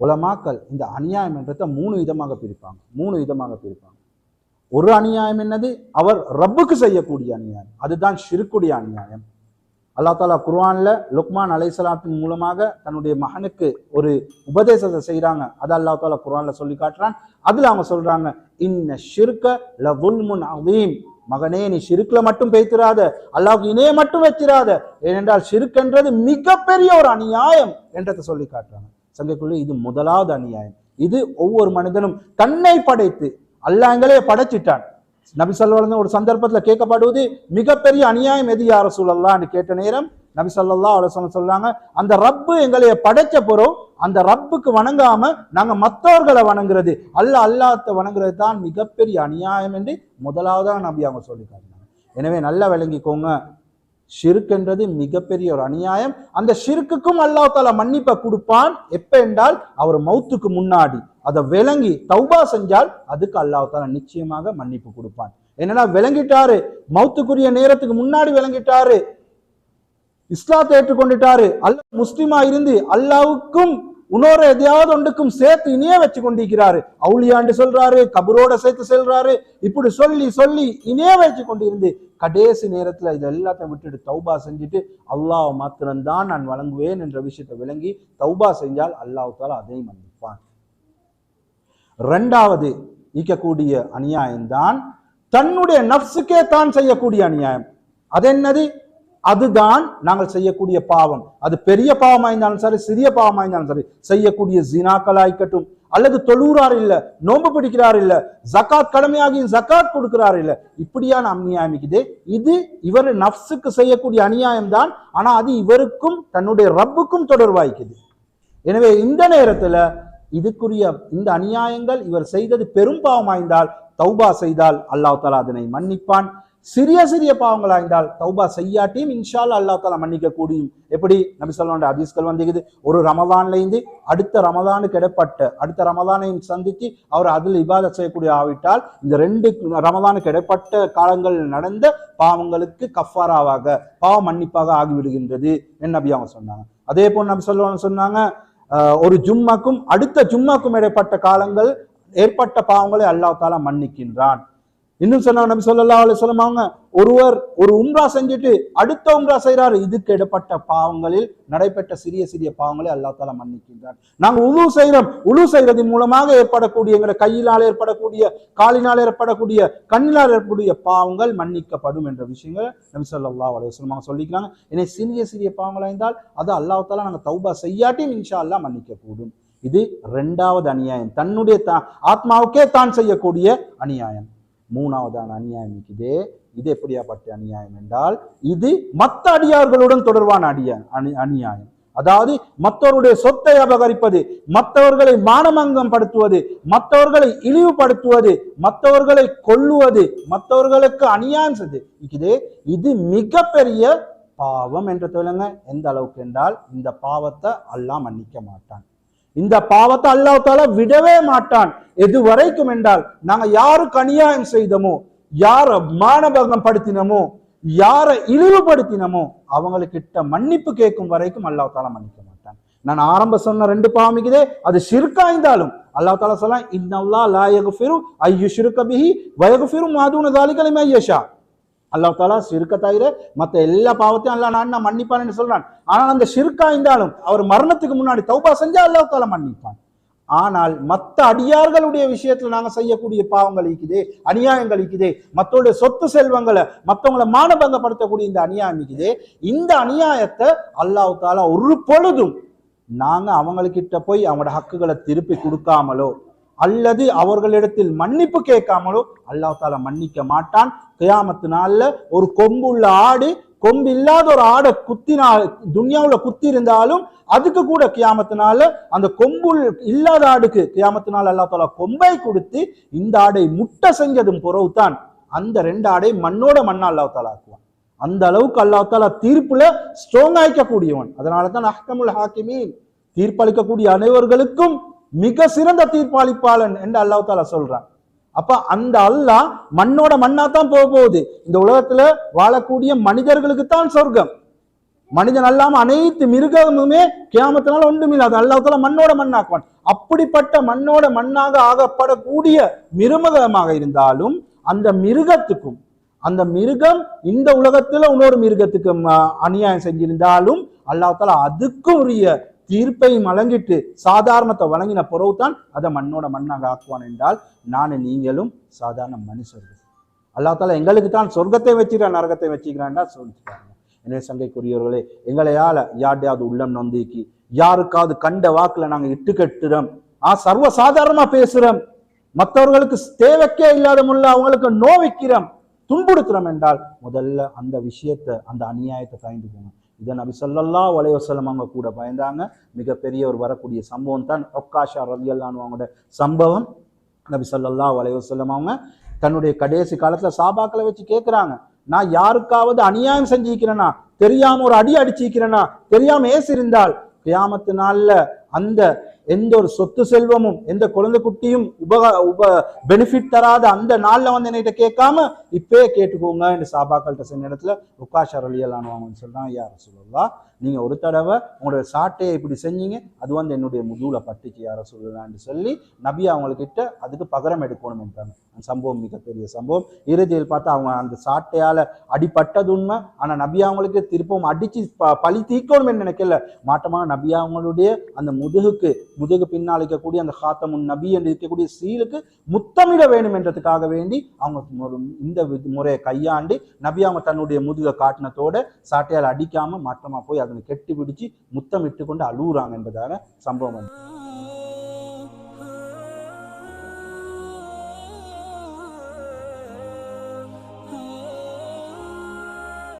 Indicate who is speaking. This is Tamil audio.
Speaker 1: உலமாக்கள் இந்த அநியாயம் என்றதை மூணு விதமாக பிரிப்பாங்க. மூணு விதமாக பிரிப்பாங்க. ஒரு அநியாயம் என்னது? அவர் ரப்புக்கு செய்யக்கூடிய அநியாயம். அதுதான் ஷிருக்குடைய அநியாயம். அல்லாஹ் தாலா குர்ஆன்ல லுக்மான் அலைசலாத்தின் மூலமாக தன்னுடைய மகனுக்கு ஒரு உபதேசத்தை செய்கிறாங்க அதை அல்லாஹ் தாலா குர்ஆன்ல சொல்லி காட்டுறான். அதுல அவங்க சொல்றாங்க இன்ன ஷிர்க லவுல்முன் அதீம் மகனே நீ சிறுக்கில் மட்டும் பேய்த்திராத அல்லாவுக்கு இணைய மட்டும் வைத்திராத. ஏனென்றால் சிறுக்கன்றது மிகப்பெரிய ஒரு அநியாயம் என்றதை சொல்லி காட்டுறாங்க. சங்கக்குள்ளே இது முதலாவது அநியாயம். இது ஒவ்வொரு மனிதனும் தன்னை படைத்து அல்லாங்களே படைச்சிட்டான். நபி சொல்லா ஒரு சந்தர்ப்பத்துல கேட்கப்படுவது மிகப்பெரிய அநியாயம் எது யார சூழல்லான்னு கேட்ட நேரம் நபி ஸல்லல்லாஹு அலைஹி சொல்றாங்க அந்த ரப்பு எங்களைய படைச்ச பிறகு அந்த ரப்புக்கு வணங்காம நாங்க மற்றவர்களை வணங்குறது அல்ல அல்லாத்த வணங்குறது தான் மிகப்பெரிய அநியாயம் என்று முதலாவதா நபி அவங்க சொல்லி காட்டினாங்க எனவே நல்லா விளங்கிக்கோங்க ஷிருக்குன்றது மிகப்பெரிய ஒரு அநியாயம். அந்த ஷிருக்குக்கும் அல்லாஹ் தாலா மன்னிப்பை கொடுப்பான். எப்ப என்றால் அவர் மௌத்துக்கு முன்னாடி. அதை விளங்கி தௌபா செஞ்சால் அதுக்கு அல்லாஹ் தாலா நிச்சயமாக மன்னிப்பு கொடுப்பான். என்னன்னா விளங்கிட்டாரு? மௌத்துக்குரிய நேரத்துக்கு முன்னாடி விளங்கிட்டாரு. இஸ்லாத்தை ஏற்றுக்கொண்டுட்டாரு. அல்ல முஸ்லீமா இருந்து அல்லாவுக்கும் இன்னொரு எதையாவது ஒன்றுக்கும் சேர்த்து இனியே வச்சு கொண்டிருக்கிறாரு அவுளியாண்டு சொல்றாரு கபரோட சேர்த்து செல்றாரு. இப்படி சொல்லி சொல்லி இனியே வச்சு கொண்டிருந்து கடைசி நேரத்துல இது எல்லாத்தையும் விட்டுட்டு தௌபா செஞ்சுட்டு அல்லாஹ் மாத்திரம்தான் நான் வழங்குவேன் என்ற விஷயத்தை விளங்கி தௌபா செஞ்சால் அல்லாஹ் தாலா மன்னிப்பான். ரெண்டாவது ஈக்கக்கூடிய அநியாயம்தான் தன்னுடைய நப்சுக்கே தான் செய்யக்கூடிய அநியாயம். அது என்னது அதுதான் நாங்கள் செய்யக்கூடிய பாவம். அது பெரிய பாவமாக இருந்தாலும் சரி சிறிய பாவமாக இருந்தாலும் சரி செய்யக்கூடிய ஜினாக்களாய்க்கட்டும். அல்லது தொழுகிறார் இல்ல நோன்பு பிடிக்கிறார் இல்ல ஜக்காத் கடமையாகி ஜக்காத் கொடுக்கிறார் இல்ல இப்படியான அநியாயம் இருக்குது. இது இவர் நப்சுக்கு செய்யக்கூடிய அநியாயம் தான் ஆனா அது இவருக்கும் தன்னுடைய ரப்புக்கும் தொடர்பாய்க்குது எனவே இந்த நேரத்துல இதுக்குரிய இந்த அநியாயங்கள் இவர் செய்தது பெரும் பாவமாய்ந்தால் தௌபா செய்தால் அல்லாஹ் தாலா அதனை மன்னிப்பான். சிறிய சிறிய பாவங்களாய்ந்தால் தௌபா செய்யாட்டியும் இன்ஷால் அல்லாஹ் தாலா மன்னிக்க கூடியும் எப்படி? நபி சொல்லுவாண்ட ஹதீஸ்கள் வந்துக்குது ஒரு ரமதான்லேருந்து அடுத்த ரமதானுக்கு இடப்பட்ட அடுத்த ரமதானையும் சந்தித்து அவர் அதில் இபாத செய்யக்கூடிய ஆவிட்டால் இந்த ரெண்டு ரமதானுக்கு இடப்பட்ட காலங்கள் நடந்த பாவங்களுக்கு கஃபாராவாக பாவ மன்னிப்பாக ஆகிவிடுகின்றது என்ன நபி அவங்க சொன்னாங்க. அதே போல் நபி சொல்லுவாங்க சொன்னாங்க ஒரு ஜும்மாக்கும் அடுத்த ஜும்மாக்கும் இடைப்பட்ட காலங்கள் ஏற்பட்ட பாவங்களை அல்லாஹ் தாலா மன்னிக்கின்றான். இன்னும் சொன்னாங்க நபி ஸல்லல்லாஹு அலைஹி அவங்க ஒருவர் ஒரு உம்ரா செஞ்சுட்டு அடுத்த உம்ரா செய்கிறாரு இதுக்கு இடப்பட்ட பாவங்களில் நடைபெற்ற சிறிய சிறிய பாவங்களை அல்லாஹ் தாலா மன்னிக்கின்றார் நாங்கள் உழு செய்கிறோம் உழு செய்கிறது மூலமாக ஏற்படக்கூடிய எங்களை கையினால் ஏற்படக்கூடிய காலினால் ஏற்படக்கூடிய கண்ணினால் ஏற்படக்கூடிய பாவங்கள் மன்னிக்கப்படும் என்ற விஷயங்களை நபி ஸல்லல்லாஹு அலைஹி வஸல்லம் அவங்க சொல்லிக்கிறாங்க. எனவே சிறிய சிறிய பாவங்களாக இருந்தால் அது அல்லாஹ் தாலா நாங்கள் தௌபா செய்யாட்டியும் இன்ஷா அல்லாஹ் மன்னிக்க கூடும் இது ரெண்டாவது அநியாயம். தன்னுடைய தா- ஆத்மாவுக்கே தான் செய்யக்கூடிய அநியாயம். மூணாவதான அநியாயம் இருக்குது. இது எப்படியாப்பட்ட அநியாயம் என்றால் இது மற்ற அடியார்களுடன் தொடர்பான அடிய அணி அநியாயம். அதாவது மற்றவருடைய சொத்தை அபகரிப்பது மற்றவர்களை மானமங்கம் படுத்துவது மற்றவர்களை இழிவுபடுத்துவது மற்றவர்களை கொல்லுவது மற்றவர்களுக்கு அநியாயம் செய்து இது இது மிகப்பெரிய பாவம் என்று சொல்லுங்க எந்த அளவுக்கு என்றால் இந்த பாவத்தை அல்லாஹ் மன்னிக்க மாட்டான். இந்த பாவத்தை அல்லாஹ் விடவே மாட்டான். எது வரைக்கும் என்றால் நாங்க யாருக்கு அநியாயம் செய்தோமோ யார மானபங்கம் படுத்தினமோ யாரை இழிவுபடுத்தினமோ அவங்களுக்கிட்ட மன்னிப்பு கேட்கும் வரைக்கும் அல்லாஹ் மன்னிக்க மாட்டான். நான் ஆரம்ப சொன்ன ரெண்டு பாவமிக்குதே அது சிறுக்காய்ந்தாலும் அல்லாஹ் தாலா சொல்லலாம் இன்னல்லா லா யகுஃபிரு ஐயு ஷிருக்க வயகு வயகுஃபிரு மாதுன தாலிக மையஷா அல்லாஹ் தாலா ஷிர்க்க தவிர மற்ற எல்லா பாவத்தையும் அல்லா நான் நான் மன்னிப்பான்னு சொல்றான். ஆனால் அந்த சிறுக்கா இருந்தாலும் அவர் மரணத்துக்கு முன்னாடி தௌபா செஞ்சா அல்லாஹ் தாலா மன்னிப்பான். ஆனால் மற்ற அடியார்களுடைய விஷயத்துல நாங்க செய்யக்கூடிய பாவங்கள் இருக்குது அநியாயங்கள் இருக்குது மற்றவருடைய சொத்து செல்வங்களை மற்றவங்களை மானபங்கப்படுத்தக்கூடிய இந்த அநியாயம் இருக்குது இந்த அநியாயத்தை அல்லாஹ் தாலா ஒரு பொழுதும் நாங்க அவங்களுக்கிட்ட போய் அவங்களோட ஹக்குகளை திருப்பி கொடுக்காமலோ அல்லது அவர்களிடத்தில் மன்னிப்பு கேட்காமலோ அல்லாஹ் தாலா மன்னிக்க மாட்டான். கியாமத்து நாள்ல ஒரு கொம்புள்ள ஆடு கொம்பு இல்லாத ஒரு ஆடை குத்தினால் துன்யாவில் குத்தி இருந்தாலும் அதுக்கு கூட கியாமத்தினால அந்த கொம்பு இல்லாத ஆடுக்கு கியாமத்தினால அல்லா தாலா கொம்பை கொடுத்து இந்த ஆடை முட்டை செஞ்சதும் புறவுதான். அந்த ரெண்டு ஆடை மண்ணோட மண்ணா அல்லாஹ் தாலா ஆக்குவான். அந்த அளவுக்கு அல்லா தாலா தீர்ப்புல ஸ்ட்ராங் ஆயிக்கக்கூடியவன் அதனால தான் அஹ்கமுல் ஹாக்கிமீன் தீர்ப்பளிக்கக்கூடிய அனைவர்களுக்கும் மிக சிறந்த தீர்ப்பளிப்பாளன் என்று அல்லாஹ் தாலா சொல்றான். அப்ப அந்த அல்லாஹ் மண்ணோட மண்ணா தான் போக போகுது. இந்த உலகத்துல வாழக்கூடிய மனிதர்களுக்கு தான் சொர்க்கம். மனிதன் அல்லாம அனைத்து மிருகமுமே கேமத்தினால ஒன்றுமில்லை அது மண்ணோட மண்ணாக்குவான். அப்படிப்பட்ட மண்ணோட மண்ணாக ஆகப்படக்கூடிய மிருமகமாக இருந்தாலும் அந்த மிருகத்துக்கும் அந்த மிருகம் இந்த உலகத்துல இன்னொரு மிருகத்துக்கு அநியாயம் செஞ்சிருந்தாலும் அல்லாஹால அதுக்கும் உரிய தீர்ப்பை வழங்கிட்டு சாதாரணத்தை வழங்கின பிறகு தான் அதை மண்ணோட மண்ணாக ஆக்குவான் என்றால் நான் நீங்களும் சாதாரண மனுஷர்கள். அல்லாஹால எங்களுக்கு தான் சொர்க்கத்தை வச்சுக்கிறான் நரகத்தை வச்சுக்கிறான்டா சொல்லிட்டாங்க என்ன சங்கைக்குரியவர்களே எங்களையால யார்டையாவது உள்ளம் நொந்திக்கு யாருக்காவது கண்ட வாக்குல நாங்க இட்டு கட்டுறோம் ஆ சர்வ சாதாரணமா பேசுறோம் மற்றவர்களுக்கு தேவைக்கே இல்லாத முள்ள அவங்களுக்கு நோவிக்கிறோம் துன்புறுத்துறோம் என்றால் முதல்ல அந்த விஷயத்தை அந்த அநியாயத்தை பயந்துக்கோங்க இதை நபி சொல்லல்லா அலைஹி அவங்க கூட பயந்தாங்க. மிகப்பெரிய ஒரு வரக்கூடிய சம்பவம் தான் ஒக்காஷா ரவியல்லான்னு அவங்களோட சம்பவம். நபி சொல்லல்லா அலைஹி அவங்க தன்னுடைய கடைசி காலத்துல சாபாக்களை வச்சு கேட்குறாங்க நான் யாருக்காவது அநியாயம் செஞ்சிருக்கிறேனா? தெரியாம ஒரு அடி அடிச்சிருக்கிறேனா? தெரியாம ஏசிருந்தால் கியாமத்து நாளில் அந்த எந்த ஒரு சொத்து செல்வமும் எந்த குழந்தை குட்டியும் உபக உப பெனிஃபிட் தராத அந்த நாள்ல வந்து என்கிட்ட கேட்காம இப்பயே கேட்டுக்கோங்க என்று சாபாக்கள்கிட்ட செஞ்ச இடத்துல உக்காஷர் அலியலானவங்கன்னு சொல்றான் யார் சொல்லலாம் நீங்க ஒரு தடவை உங்களுடைய சாட்டையை இப்படி செஞ்சீங்க அது வந்து என்னுடைய முதுகுல பட்டுச்சு யார சொல்லலாம்னு சொல்லி நபி அவங்கக்கிட்ட அதுக்கு பகரம் எடுக்கணும் என்றாங்க. அந்த சம்பவம் மிகப்பெரிய சம்பவம். இறுதியில் பார்த்தா அவங்க அந்த சாட்டையால அடிப்பட்டது உண்மை. ஆனா நபி அவங்களுக்கு திருப்பவும் அடிச்சு ப- பழி தீர்க்கணும் நினைக்கல. மாட்டமாக நபி அவங்களுடைய அந்த முதுகுக்கு முதுகு பின்னால் இருக்கக்கூடிய அந்த ஹாத்தமுன் நபி என்று இருக்கக்கூடிய சீலுக்கு முத்தமிட வேண்டும் என்றதுக்காக வேண்டி அவங்க இந்த வி- முறையை கையாண்டு நபி அவங்க தன்னுடைய முதுகை காட்டினத்தோட சாட்டையால் அடிக்காம மாற்றமாக போய் அதனை கெட்டி பிடிச்சு முத்தமிட்டு கொண்டு அழுகுறாங்க என்பதாக சம்பவம். வந்து